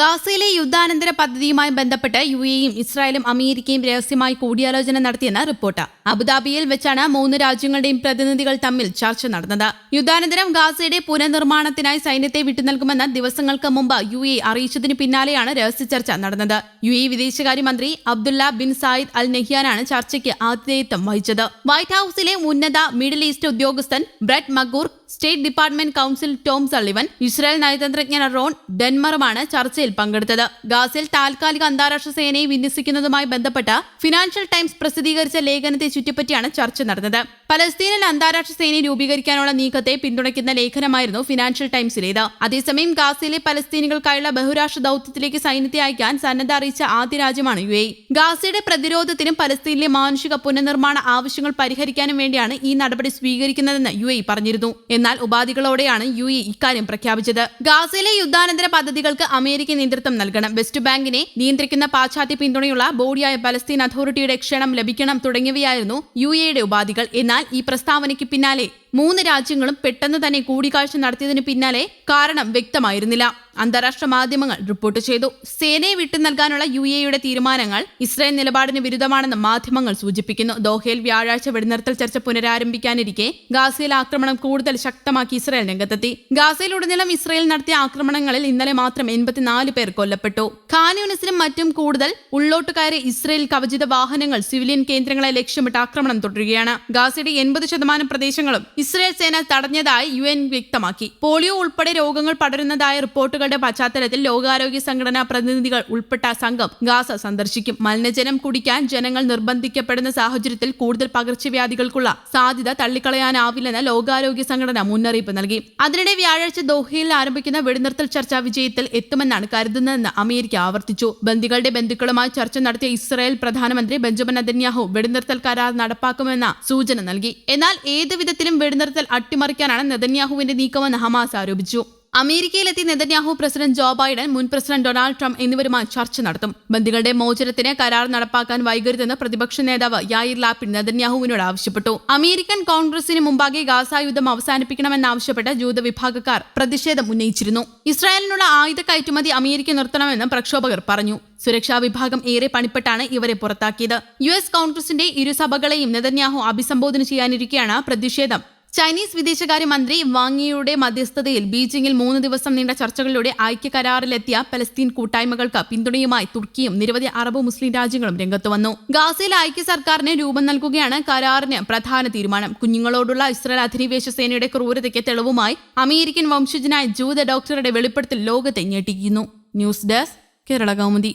ഗാസയിലെ യുദ്ധാനന്തര പദ്ധതിയുമായി ബന്ധപ്പെട്ട് യു എയും ഇസ്രായേലും അമേരിക്കയും രഹസ്യമായി കൂടിയാലോചന നടത്തിയെന്ന് റിപ്പോർട്ട്. അബുദാബിയിൽ വെച്ചാണ് മൂന്ന് രാജ്യങ്ങളുടെയും പ്രതിനിധികൾ തമ്മിൽ ചർച്ച നടന്നത്. യുദ്ധാനന്തരം ഗാസയുടെ പുനർനിർമ്മാണത്തിനായി സൈന്യത്തെ വിട്ടുനൽകുമെന്ന് ദിവസങ്ങൾക്ക് മുമ്പ് യു എ അറിയിച്ചതിന് പിന്നാലെയാണ് രഹസ്യ ചർച്ച നടന്നത്. യു എ വിദേശകാര്യമന്ത്രി അബ്ദുള്ള ബിൻ സായിദ് അൽ നെഹ്യാനാണ് ചർച്ചയ്ക്ക് ആതിഥേയത്വം വഹിച്ചത്. വൈറ്റ് ഹൌസിലെ ഉന്നത മിഡിൽ ഈസ്റ്റ് ഉദ്യോഗസ്ഥൻ Brett McGurk State Department counsel Tom Sullivan Israel നയതന്ത്രജ്ഞൻ Ron ഡെൻമറുമാണ് ചർച്ചയിൽ പങ്കെടുത്തത്. ഗാസയിൽ താൽക്കാലിക അന്താരാഷ്ട്ര സേനയെ വിന്യസിക്കുന്നതുമായി ബന്ധപ്പെട്ട ഫിനാൻഷ്യൽ ടൈംസ് പ്രസിദ്ധീകരിച്ച ലേഖനത്തെ ചുറ്റിപ്പറ്റിയാണ് ചർച്ച നടന്നത്. പലസ്തീനിൽ അന്താരാഷ്ട്ര സേനയെ രൂപീകരിക്കാനുള്ള നീക്കത്തെ പിന്തുണയ്ക്കുന്ന ലേഖനമായിരുന്നു ഫിനാൻഷ്യൽ ടൈംസിലേത് അതേസമയം ഗാസയിലെ പലസ്തീനികൾക്കായുള്ള ബഹുരാഷ്ട്ര ദൌത്യത്തിലേക്ക് സൈന്യത്തെ അയക്കാൻ സന്നദ്ധ അറിയിച്ച ആദ്യ രാജ്യമാണ് യു എ. ഗാസയുടെ പ്രതിരോധത്തിനും പലസ്തീനിലെ മാനുഷിക പുനർനിർമ്മാണ ആവശ്യങ്ങൾ പരിഹരിക്കാനും വേണ്ടിയാണ് ഈ നടപടി സ്വീകരിക്കുന്നതെന്ന് യു എ പറഞ്ഞിരുന്നു. എന്നാൽ ഉപാധികളോടെയാണ് യു ഇ ഇക്കാര്യം പ്രഖ്യാപിച്ചത്. ഗാസയിലെ യുദ്ധാനന്തര പദ്ധതികൾക്ക് അമേരിക്ക നേതൃത്വം നൽകണം. വെസ്റ്റ് ബാങ്കിനെ നിയന്ത്രിക്കുന്ന പാശ്ചാത്യ പിന്തുണയുള്ള ബോഡിയായ പലസ്തീൻ അതോറിറ്റിയുടെ ക്ഷണം ലഭിക്കണം തുടങ്ങിയവയായിരുന്നു യു എയുടെ ഉപാധികൾ. എന്നാൽ ഈ പ്രസ്താവനയ്ക്ക് പിന്നാലെ മൂന്ന് രാജ്യങ്ങളും പെട്ടെന്ന് തന്നെ കൂടിക്കാഴ്ച നടത്തിയതിന് പിന്നാലെ കാരണം വ്യക്തമായിരുന്നില്ല. അന്താരാഷ്ട്ര മാധ്യമങ്ങൾ റിപ്പോർട്ട് ചെയ്തു. സേനയെ വിട്ടു നൽകാനുള്ള യു എയുടെ തീരുമാനങ്ങൾ ഇസ്രായേൽ നിലപാടിന് വിരുദ്ധമാണെന്ന് മാധ്യമങ്ങൾ സൂചിപ്പിക്കുന്നു. ദോഹയിൽ വ്യാഴാഴ്ച വെടിനിർത്തൽ ചർച്ച പുനരാരംഭിക്കാനിരിക്കെ ഗാസയിൽ ആക്രമണം കൂടുതൽ ശക്തമാക്കി ഇസ്രായേൽ രംഗത്തെത്തി. ഗാസയിലുടനീളം ഇസ്രായേൽ നടത്തിയ ആക്രമണങ്ങളിൽ ഇന്നലെ മാത്രം എൺപത്തിനാല് പേർ കൊല്ലപ്പെട്ടു. ഖാനൂനിസിനും മറ്റും കൂടുതൽ ഉള്ളോട്ടുകാരെ ഇസ്രായേൽ കവചിത വാഹനങ്ങൾ സിവിലിയൻ കേന്ദ്രങ്ങളെ ലക്ഷ്യമിട്ട് ആക്രമണം തുടരുകയാണ്. ഗാസയുടെ എൺപത് ശതമാനം പ്രദേശങ്ങളും ഇസ്രായേൽ സേന തടഞ്ഞതായി യു എൻ വ്യക്തമാക്കി. പോളിയോ ഉൾപ്പെടെ രോഗങ്ങൾ പടരുന്നതായ റിപ്പോർട്ടുകളുടെ പശ്ചാത്തലത്തിൽ ലോകാരോഗ്യ സംഘടനാ പ്രതിനിധികൾ ഉൾപ്പെട്ട സംഘം ഗാസ സന്ദർശിക്കും. മലിനജലം കുടിക്കാൻ ജനങ്ങൾ നിർബന്ധിക്കപ്പെടുന്ന സാഹചര്യത്തിൽ കൂടുതൽ പകർച്ചവ്യാധികൾക്കുള്ള സാധ്യത തള്ളിക്കളയാനാവില്ലെന്ന് ലോകാരോഗ്യ സംഘടന മുന്നറിയിപ്പ് നൽകി. അതിനിടെ വ്യാഴാഴ്ച ദോഹയിൽ ആരംഭിക്കുന്ന വെടിനിർത്തൽ ചർച്ച വിജയത്തിൽ എത്തുമെന്നാണ് കരുതുന്നതെന്ന് അമേരിക്ക ആവർത്തിച്ചു. ബന്ദികളുടെ ബന്ധുക്കളുമായി ചർച്ച നടത്തിയ ഇസ്രായേൽ പ്രധാനമന്ത്രി ബെഞ്ചമിൻ നെതന്യാഹു വെടിനിർത്തൽ കരാർ നടപ്പാക്കുമെന്ന സൂചന നൽകി. എന്നാൽ ഏത് വിധത്തിലും വെടിനിർത്തൽ അട്ടിമറിക്കാനാണ് നെതന്യാഹുവിന്റെ നീക്കമെന്ന് ഹമാസ് ആരോപിച്ചു. അമേരിക്കയിലെത്തി നെതന്യാഹു പ്രസിഡന്റ് ജോ ബൈഡൻ മുൻ പ്രസിഡന്റ് ഡൊണാൾഡ് ട്രംപ് എന്നിവരുമായി ചർച്ച നടത്തും. ബന്ദികളുടെ മോചനത്തിന് കരാർ നടപ്പാക്കാൻ വൈകരുതെന്ന് പ്രതിപക്ഷ നേതാവ് യായിർ ലാപ്പിൻ നെതന്യാഹുവിനോട് ആവശ്യപ്പെട്ടു. അമേരിക്കൻ കോൺഗ്രസിന് മുമ്പാകെ ഗാസ യുദ്ധം അവസാനിപ്പിക്കണമെന്നാവശ്യപ്പെട്ട് ജൂതവിഭാഗക്കാർ പ്രതിഷേധം ഉന്നയിച്ചിരുന്നു. ഇസ്രായേലിനുള്ള ആയുധ കയറ്റുമതി അമേരിക്ക നിർത്തണമെന്ന് പ്രക്ഷോഭകർ പറഞ്ഞു. സുരക്ഷാ വിഭാഗം ഏറെ പണിപ്പെട്ടാണ് ഇവരെ പുറത്താക്കിയത്. യു എസ് കോൺഗ്രസിന്റെ ഇരുസഭകളെയും നെതന്യാഹു അഭിസംബോധന ചെയ്യാനിരിക്കെയാണ് പ്രതിഷേധം ചൈനീസ് വിദേശകാര്യമന്ത്രി വാങ്ങിയുടെ മധ്യസ്ഥതയിൽ ബീജിംഗിൽ മൂന്ന് ദിവസം നീണ്ട ചർച്ചകളിലൂടെ ഐക്യ കരാറിലെത്തിയ പലസ്തീൻ കൂട്ടായ്മകൾക്ക് പിന്തുണയുമായി തുർക്കിയും നിരവധി അറബ് മുസ്ലിം രാജ്യങ്ങളും രംഗത്ത് വന്നു. ഗാസയിൽ ഐക്യ സർക്കാരിന് രൂപം നൽകുകയാണ് കരാറിന് പ്രധാന തീരുമാനം. കുഞ്ഞുങ്ങളോടുള്ള ഇസ്രായേൽ അധിനിവേശ സേനയുടെ ക്രൂരതയ്ക്ക് തെളിവുമായി അമേരിക്കൻ വംശജനായ ജൂത ഡോക്ടറുടെ വെളിപ്പെടുത്തൽ ലോകത്തെ ഞെട്ടിക്കുന്നു. News desk Kerala Kaumudi.